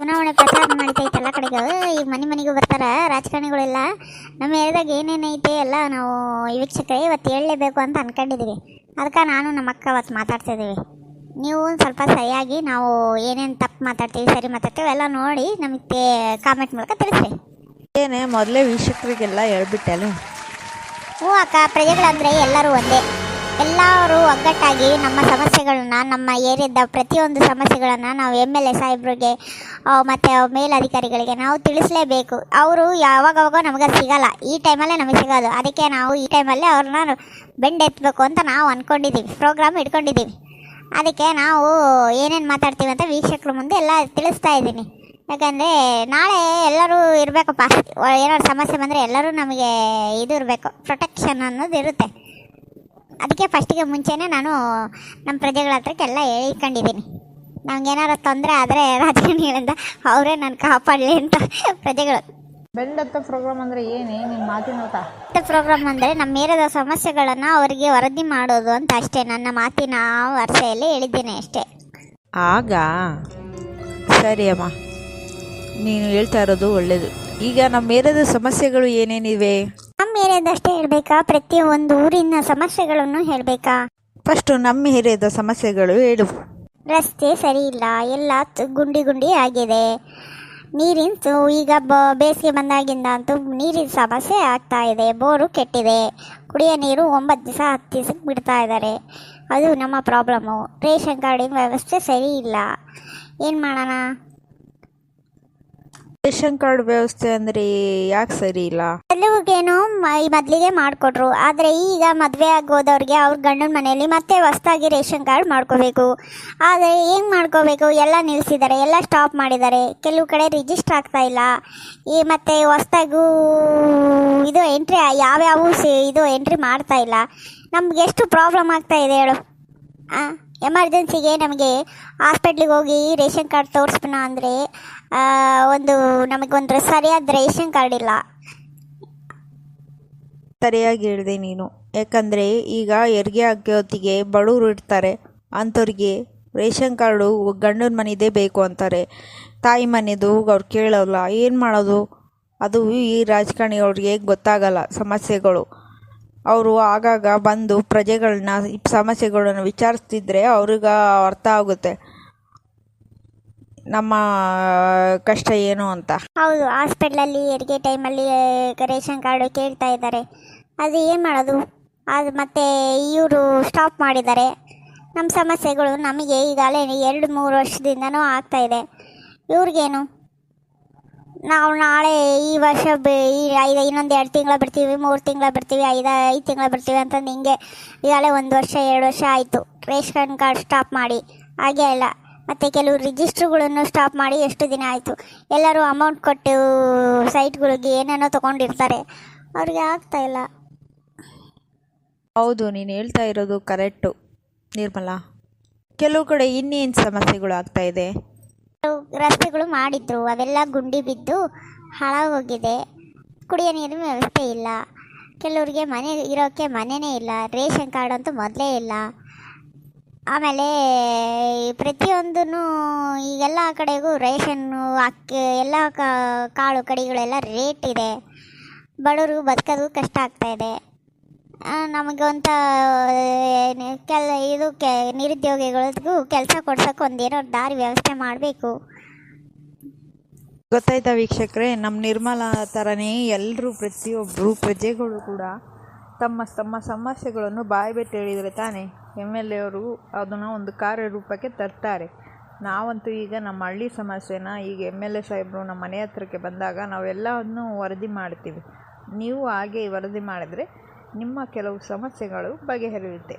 ಚುನಾವಣೆ ಪ್ರಚಾರ ನಡೀತೈತೆ ಎಲ್ಲ ಕಡೆಗೆ ಈ ಮನೆ ಮನೆಗೂ ಬರ್ತಾರ ರಾಜಕಾರಣಿಗಳೆಲ್ಲ. ನಮ್ಮ ಏರಿಯಾದಾಗ ಏನೇನೈತೆ ಎಲ್ಲ ನಾವು ವೀಕ್ಷಕರೇ ಇವತ್ತು ಹೇಳಲೇಬೇಕು ಅಂತ ಅನ್ಕೊಂಡಿದ್ದೀವಿ ಅದಕ್ಕೆ ನಾನು ನಮ್ಮ ಅಕ್ಕ ಅವತ್ತು ಮಾತಾಡ್ತಿದ್ದೀವಿ ನೀವು ಸ್ವಲ್ಪ ಸರಿಯಾಗಿ ನಾವು ಏನೇನು ತಪ್ಪು ಮಾತಾಡ್ತೀವಿ ಸರಿ ಮಾತಾಡ್ತೀವಿ ಎಲ್ಲ ನೋಡಿ ನಮಗೆ ಕಾಮೆಂಟ್ ಮೂಲಕ ತಿಳಿಸ್ರಿ. ಏನೇ ಮೊದಲೇ ವೀಕ್ಷಕರಿಗೆಲ್ಲ ಹೇಳ್ಬಿಟ್ಟಲ್ಲ ಹ್ಞೂ ಅಕ್ಕ ಪ್ರಜೆಗಳಂದರೆ ಎಲ್ಲರೂ ಒಂದೇ. ಎಲ್ಲರೂ ಒಗ್ಗಟ್ಟಾಗಿ ನಮ್ಮ ಸಮಸ್ಯೆಗಳನ್ನ, ನಮ್ಮ ಏರಿದ್ದ ಪ್ರತಿಯೊಂದು ಸಮಸ್ಯೆಗಳನ್ನು ನಾವು ಎಂ ಎಲ್ ಎ ಸಾಹೇಬ್ರಿಗೆ ಮತ್ತು ಮೇಲಧಿಕಾರಿಗಳಿಗೆ ನಾವು ತಿಳಿಸಲೇಬೇಕು. ಅವರು ಯಾವಾಗವಾಗ ನಮಗೆ ಸಿಗಲ್ಲ. ಈ ಟೈಮಲ್ಲೇ ನಮಗೆ ಸಿಗೋದು. ಅದಕ್ಕೆ ನಾವು ಈ ಟೈಮಲ್ಲೇ ಅವ್ರನ್ನ ಬೆಂಡೆತ್ತಬೇಕು ಅಂತ ನಾವು ಅಂದ್ಕೊಂಡಿದ್ದೀವಿ ಪ್ರೋಗ್ರಾಮ್ ಇಟ್ಕೊಂಡಿದ್ದೀವಿ ಅದಕ್ಕೆ ನಾವು ಏನೇನು ಮಾತಾಡ್ತೀವಿ ಅಂತ ವೀಕ್ಷಕರ ಮುಂದೆ ಎಲ್ಲ ತಿಳಿಸ್ತಾ ಇದ್ದೀನಿ. ಯಾಕಂದರೆ ನಾಳೆ ಎಲ್ಲರೂ ಇರಬೇಕಪ್ಪ. ಏನಾದ್ರು ಸಮಸ್ಯೆ ಬಂದರೆ ಎಲ್ಲರೂ ನಮಗೆ ಇದು ಇರಬೇಕು. ಪ್ರೊಟೆಕ್ಷನ್ ಅನ್ನೋದು ಇರುತ್ತೆ. ಅದಕ್ಕೆ ಫಸ್ಟಿಗೆ ಮುಂಚೆನೇ ನಾನು ನಮ್ಮ ಪ್ರಜೆಗಳ ಹತ್ರಕ್ಕೆಲ್ಲ ಹೇಳ್ಕೊಂಡಿದ್ದೀನಿ. ನಮ್ಗೇನಾರ ತೊಂದರೆ ಆದರೆ ರಾಜಕಾರಣಿಗಳಿಂದ ಅವರೇ ನಾನು ಕಾಪಾಡಲಿ ಅಂತ ಪ್ರಜೆಗಳು. ಬೆಂಡತ್ತ ಪ್ರೋಗ್ರಾಮ್ ಅಂದರೆ ಏನೇ ನಿಮ್ಮ ಮಾತಿನ ಅರ್ಥ? ಪ್ರೋಗ್ರಾಮ್ ಅಂದರೆ ನಮ್ಮ ಏರಿಯಾದ ಸಮಸ್ಯೆಗಳನ್ನು ಅವರಿಗೆ ವರದಿ ಮಾಡೋದು ಅಂತ ಅಷ್ಟೇ ನನ್ನ ಮಾತಿನ ವರ್ಷೆಯಲ್ಲಿ ಹೇಳಿದ್ದೀನಿ ಅಷ್ಟೇ. ಆಗ ಸರಿ ಅಮ್ಮ ನೀನು ಹೇಳ್ತಾ ಇರೋದು ಒಳ್ಳೆಯದು ಈಗ ನಮ್ಮ ಏರಿಯಾದ ಸಮಸ್ಯೆಗಳು ಏನೇನಿವೆ? ನಮ್ಮ ಹೇಳಬೇಕಾ ಹೇಳ್ಬೇಕಾ? ಪ್ರತಿ ಒಂದು ಊರಿನ ಸಮಸ್ಯೆಗಳನ್ನು ಹೇಳಬೇಕಾ? ಫಸ್ಟು ನಮ್ಮ ಹಿರಿಯದ ಸಮಸ್ಯೆಗಳು ಹೇಳು. ರಸ್ತೆ ಸರಿ ಇಲ್ಲ ಎಲ್ಲ ತ- ಗುಂಡಿ ಗುಂಡಿ ಆಗಿದೆ. ನೀರಿನ ಸು- ಈಗ ಬ ಬೇಸಿಗೆ ಬಂದಾಗಿಂದ ಅಂತೂ ನೀರಿನ ಸಮಸ್ಯೆ ಆಗ್ತಾ ಇದೆ ಬೋರು ಕೆಟ್ಟಿದೆ. ಕುಡಿಯೋ ನೀರು ಒಂಬತ್ತು ದಿವಸ ಹತ್ತು ದಿವಸಕ್ಕೆ ಬಿಡ್ತಾ ಇದ್ದಾರೆ. ಅದು ನಮ್ಮ ಪ್ರಾಬ್ಲಮ್ಮು ರೇಷನ್ ಕಾರ್ಡಿನ ವ್ಯವಸ್ಥೆ ಸರಿ ಇಲ್ಲ. ಏನು ಮಾಡೋಣ? ರೇಷನ್ ಕಾರ್ಡ್ ವ್ಯವಸ್ಥೆ ಅಂದ್ರೆ ಯಾಕೆ ಸರಿ ಇಲ್ಲ? ಕೆಲವಿಗೇನೋ ಮದ್ಲಿಗೆ ಈ ಮಾಡಿಕೊಟ್ರು. ಆದರೆ ಈಗ ಮದುವೆ ಆಗೋದವ್ರಿಗೆ ಅವ್ರ ಗಂಡನ ಮನೆಯಲ್ಲಿ ಮತ್ತೆ ಹೊಸ್ದಾಗಿ ರೇಷನ್ ಕಾರ್ಡ್ ಮಾಡ್ಕೋಬೇಕು. ಆದರೆ ಏನ್ ಮಾಡ್ಕೋಬೇಕು? ಎಲ್ಲ ನಿಲ್ಲಿಸಿದ್ದಾರೆ ಎಲ್ಲ ಸ್ಟಾಪ್ ಮಾಡಿದ್ದಾರೆ. ಕೆಲವು ಕಡೆ ರಿಜಿಸ್ಟರ್ ಆಗ್ತಾ ಇಲ್ಲ. ಈ ಮತ್ತೆ ಹೊಸ್ದಾಗೂ ಇದು ಎಂಟ್ರಿ ಯಾವ್ಯಾವ ಇದು ಎಂಟ್ರಿ ಮಾಡ್ತಾ ಇಲ್ಲ. ನಮ್ಗೆ ಎಷ್ಟು ಪ್ರಾಬ್ಲಮ್ ಆಗ್ತಾ ಇದೆ ಹೇಳು. ಎಮರ್ಜೆನ್ಸಿಗೆ ನಮಗೆ ಹಾಸ್ಪಿಟ್ಲಿಗೆ ಹೋಗಿ ರೇಷನ್ ಕಾರ್ಡ್ ತೋರಿಸ್ಬಿನ ಅಂದರೆ ಒಂದು ನಮಗೊಂದು ಸರಿಯಾದ ರೇಷನ್ ಕಾರ್ಡ್ ಇಲ್ಲ. ಸರಿಯಾಗಿ ಹೇಳಿದೆ ನೀನು. ಯಾಕಂದರೆ ಈಗ ಹೆರಿಗೆ ಆಗೋತ್ತಿಗೆ ಬಡವರು ಇರ್ತಾರೆ, ಅಂಥವ್ರಿಗೆ ರೇಷನ್ ಕಾರ್ಡು ಗಂಡನ ಮನೆದೇ ಬೇಕು ಅಂತಾರೆ. ತಾಯಿ ಮನೆದು ಅವ್ರು ಕೇಳೋಲ್ಲ, ಏನು ಮಾಡೋದು? ಅದು ಈ ರಾಜಕಾರಣಿಯವ್ರಿಗೆ ಗೊತ್ತಾಗಲ್ಲ ಸಮಸ್ಯೆಗಳು. ಅವರು ಆಗಾಗ ಬಂದು ಪ್ರಜೆಗಳನ್ನ ಸಮಸ್ಯೆಗಳನ್ನು ವಿಚಾರಿಸ್ತಿದ್ರೆ ಅವ್ರಿಗೆ ಅರ್ಥ ಆಗುತ್ತೆ. ನಮ್ಮ ಕಷ್ಟ ಏನು ಅಂತ. ಹೌದು, ಹಾಸ್ಪಿಟ್ಲಲ್ಲಿ, ಹೆರಿಗೆ ಟೈಮಲ್ಲಿ ರೇಷನ್ ಕಾರ್ಡು ಕೇಳ್ತಾ ಇದ್ದಾರೆ. ಅದು ಏನು ಮಾಡೋದು? ಅದು ಮತ್ತೆ ಇವರು ಸ್ಟಾಪ್ ಮಾಡಿದ್ದಾರೆ. ನಮ್ಮ ಸಮಸ್ಯೆಗಳು ನಮಗೆ ಈಗಾಗಲೇ ಎರಡು, ಮೂರು ವರ್ಷದಿಂದನೂ ಆಗ್ತಾ ಇದೆ. ಇವ್ರಿಗೇನು? ನಾವು ನಾಳೆ ಈ ವರ್ಷ ಈ ಐದು ಇನ್ನೊಂದು ಎರಡು ತಿಂಗಳು ಬಿಡ್ತೀವಿ, ಮೂರು ತಿಂಗಳು ಬಿಡ್ತೀವಿ, ಐದು ಐದು ತಿಂಗಳು ಬಿಡ್ತೀವಿ ಅಂತಂದು ಹಿಂಗೆ ಈಗಾಗಲೇ ಒಂದು ವರ್ಷ, ಎರಡು ವರ್ಷ ಆಯಿತು. ರೇಷನ್ ಕಾರ್ಡ್ ಸ್ಟಾಪ್ ಮಾಡಿ. ಹಾಗೆ ಇಲ್ಲ ಮತ್ತು ಕೆಲವು ರಿಜಿಸ್ಟ್ರುಗಳನ್ನು ಸ್ಟಾಪ್ ಮಾಡಿ ಎಷ್ಟು ದಿನ ಆಯಿತು. ಎಲ್ಲರೂ ಅಮೌಂಟ್ ಕೊಟ್ಟು ಸೈಟ್ಗಳಿಗೆ ಏನೇನೋ ತೊಗೊಂಡಿರ್ತಾರೆ. ಅವ್ರಿಗೆ ಆಗ್ತಾ ಇಲ್ಲ. ಹೌದು, ನೀನು ಹೇಳ್ತಾ ಇರೋದು ಕರೆಕ್ಟು ನಿರ್ಮಲಾ. ಕೆಲವು ಕಡೆ ಇನ್ನೇನು ಸಮಸ್ಯೆಗಳು ಆಗ್ತಾ ಇದೆ? ಕೆಲವು ರಸ್ತೆಗಳು ಮಾಡಿದ್ರು. ಅವೆಲ್ಲ ಗುಂಡಿ ಬಿದ್ದು ಹಾಳಾಗೋಗಿದೆ. ಕುಡಿಯೋ ನೀರಿನ ವ್ಯವಸ್ಥೆ ಇಲ್ಲ. ಕೆಲವರಿಗೆ ಮನೆ ಇರೋಕ್ಕೆ ಮನೆಯೇ ಇಲ್ಲ. ರೇಷನ್ ಕಾರ್ಡ್ ಅಂತೂ ಮೊದಲೇ ಇಲ್ಲ. ಆಮೇಲೆ ಪ್ರತಿಯೊಂದೂ ಈಗೆಲ್ಲ ಕಡೆಗೂ ರೇಷನ್ನು ಅಕ್ಕಿ ಎಲ್ಲ ಕಾಳು, ಕಡಿಗಳೆಲ್ಲ ರೇಟ್ ಇದೆ. ಬಡವ್ರಿಗೂ ಬದುಕೋದು ಕಷ್ಟ ಆಗ್ತಾ ಇದೆ ಆ, ನಮಗೆ ಒಂಥ ಕೆಲ ಇದು ಕೆ ನಿರುದ್ಯೋಗಿಗಳಿಗೂ ಕೆಲಸ ಕೊಡ್ಸೋಕೆ ಒಂದೇನೋ ದಾರಿ ವ್ಯವಸ್ಥೆ ಮಾಡಬೇಕು. ಗೊತ್ತಾಯ್ತಾ ವೀಕ್ಷಕರೇ ನಮ್ಮ ನಿರ್ಮಲಾ ಥರನೇ ಎಲ್ಲರೂ ಪ್ರತಿಯೊಬ್ಬರು ಪ್ರಜೆಗಳು ಕೂಡ ತಮ್ಮ ತಮ್ಮ ಸಮಸ್ಯೆಗಳನ್ನು ಬಾಯಿ ಬಿಟ್ಟು ಹೇಳಿದರೆ ತಾನೇ ಎಂ ಎಲ್ ಎ ಅವರು ಅದನ್ನು ಒಂದು ಕಾರ್ಯರೂಪಕ್ಕೆ ತರ್ತಾರೆ. ನಾವಂತೂ ಈಗ ನಮ್ಮ ಹಳ್ಳಿ ಸಮಸ್ಯೆನ ಈಗ ಎಂ ಎಲ್ ಎ ಸಾಹೇಬರು ನಮ್ಮ ಮನೆ ಹತ್ರಕ್ಕೆ ಬಂದಾಗ ನಾವೆಲ್ಲವನ್ನು ವರದಿ ಮಾಡ್ತೀವಿ. ನೀವು ಹಾಗೆ ವರದಿ ಮಾಡಿದರೆ ನಿಮ್ಮ ಕೆಲವು ಸಮಸ್ಯೆಗಳು ಬಗೆಹರಿಯುತ್ತೆ.